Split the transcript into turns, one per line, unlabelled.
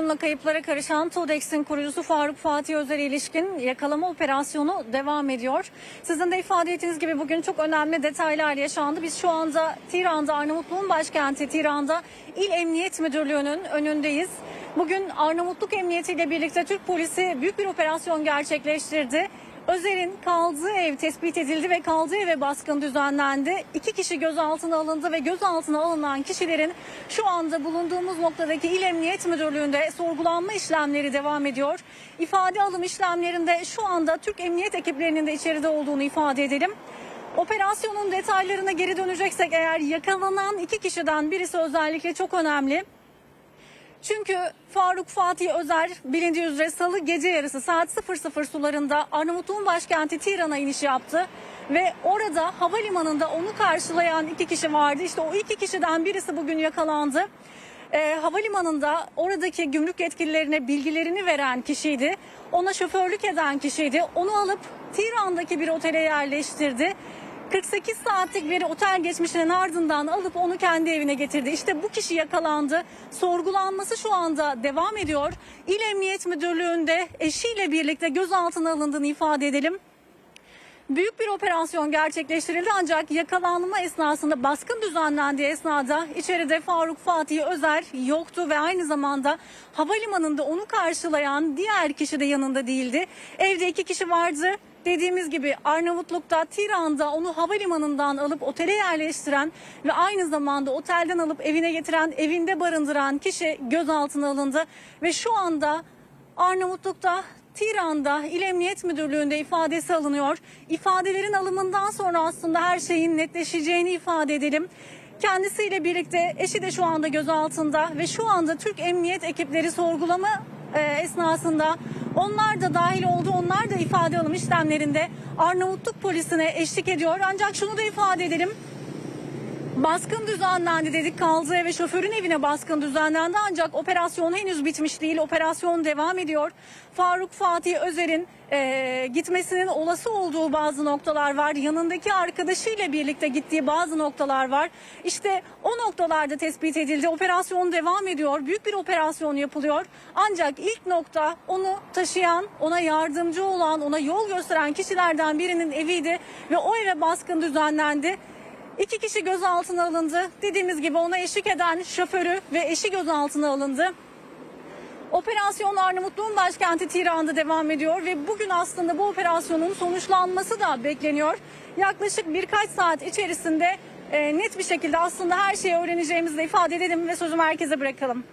Bununla kayıplara karışan TODEX'in kurucusu Faruk Fatih Özer'e ilişkin yakalama operasyonu devam ediyor. Sizin de ifade ettiğiniz gibi bugün çok önemli detaylar yaşandı. Biz şu anda Tiran'da, Arnavutluğun başkenti Tiran'da İl Emniyet Müdürlüğü'nün önündeyiz. Bugün Arnavutluk Emniyeti ile birlikte Türk polisi büyük bir operasyon gerçekleştirdi. Özer'in kaldığı ev tespit edildi ve kaldığı eve baskın düzenlendi. İki kişi gözaltına alındı ve gözaltına alınan kişilerin şu anda bulunduğumuz noktadaki İl Emniyet Müdürlüğü'nde sorgulanma işlemleri devam ediyor. İfade alım işlemlerinde şu anda Türk Emniyet ekiplerinin de içeride olduğunu ifade edelim. Operasyonun detaylarına geri döneceksek eğer yakalanan iki kişiden birisi özellikle çok önemli. Çünkü Faruk Fatih Özer bilindiği üzere salı gece yarısı saat 00 sularında Arnavutluğun başkenti Tiran'a iniş yaptı. Ve orada havalimanında onu karşılayan iki kişi vardı. İşte o iki kişiden birisi bugün yakalandı. Ee, havalimanında oradaki gümrük yetkililerine bilgilerini veren kişiydi. Ona şoförlük eden kişiydi. Onu alıp Tiran'daki bir otele yerleştirdi. 48 saatlik bir otel geçmişinin ardından alıp onu kendi evine getirdi. İşte bu kişi yakalandı. Sorgulanması şu anda devam ediyor. İl Emniyet Müdürlüğü'nde eşiyle birlikte gözaltına alındığını ifade edelim. Büyük bir operasyon gerçekleştirildi ancak yakalanma esnasında baskın düzenlendiği esnada içeride Faruk Fatih Özer yoktu ve aynı zamanda havalimanında onu karşılayan diğer kişi de yanında değildi. Evde iki kişi vardı. Dediğimiz gibi Arnavutluk'ta Tiran'da onu havalimanından alıp otele yerleştiren ve aynı zamanda otelden alıp evine getiren, evinde barındıran kişi gözaltına alındı ve şu anda Arnavutluk'ta Tiran'da İl Emniyet Müdürlüğü'nde ifadesi alınıyor. İfadelerin alımından sonra aslında her şeyin netleşeceğini ifade edelim. Kendisiyle birlikte eşi de şu anda gözaltında ve şu anda Türk Emniyet ekipleri sorgulama e, esnasında onlar da dahil oldu. İfade alım işlemlerinde Arnavutluk polisine eşlik ediyor. Ancak şunu da ifade edelim. Baskın düzenlendi dedik kaldığı eve şoförün evine baskın düzenlendi ancak operasyon henüz bitmiş değil. Operasyon devam ediyor. Faruk Fatih Özer'in e, gitmesinin olası olduğu bazı noktalar var. Yanındaki arkadaşıyla birlikte gittiği bazı noktalar var. İşte o noktalarda tespit edildi. Operasyon devam ediyor. Büyük bir operasyon yapılıyor. Ancak ilk nokta onu taşıyan, ona yardımcı olan, ona yol gösteren kişilerden birinin eviydi ve o eve baskın düzenlendi. İki kişi gözaltına alındı. Dediğimiz gibi ona eşlik eden şoförü ve eşi gözaltına alındı. Operasyon Arnavutluğun başkenti Tiran'da devam ediyor ve bugün aslında bu operasyonun sonuçlanması da bekleniyor. Yaklaşık birkaç saat içerisinde e, net bir şekilde aslında her şeyi öğreneceğimizi de ifade edelim ve sözümü herkese bırakalım.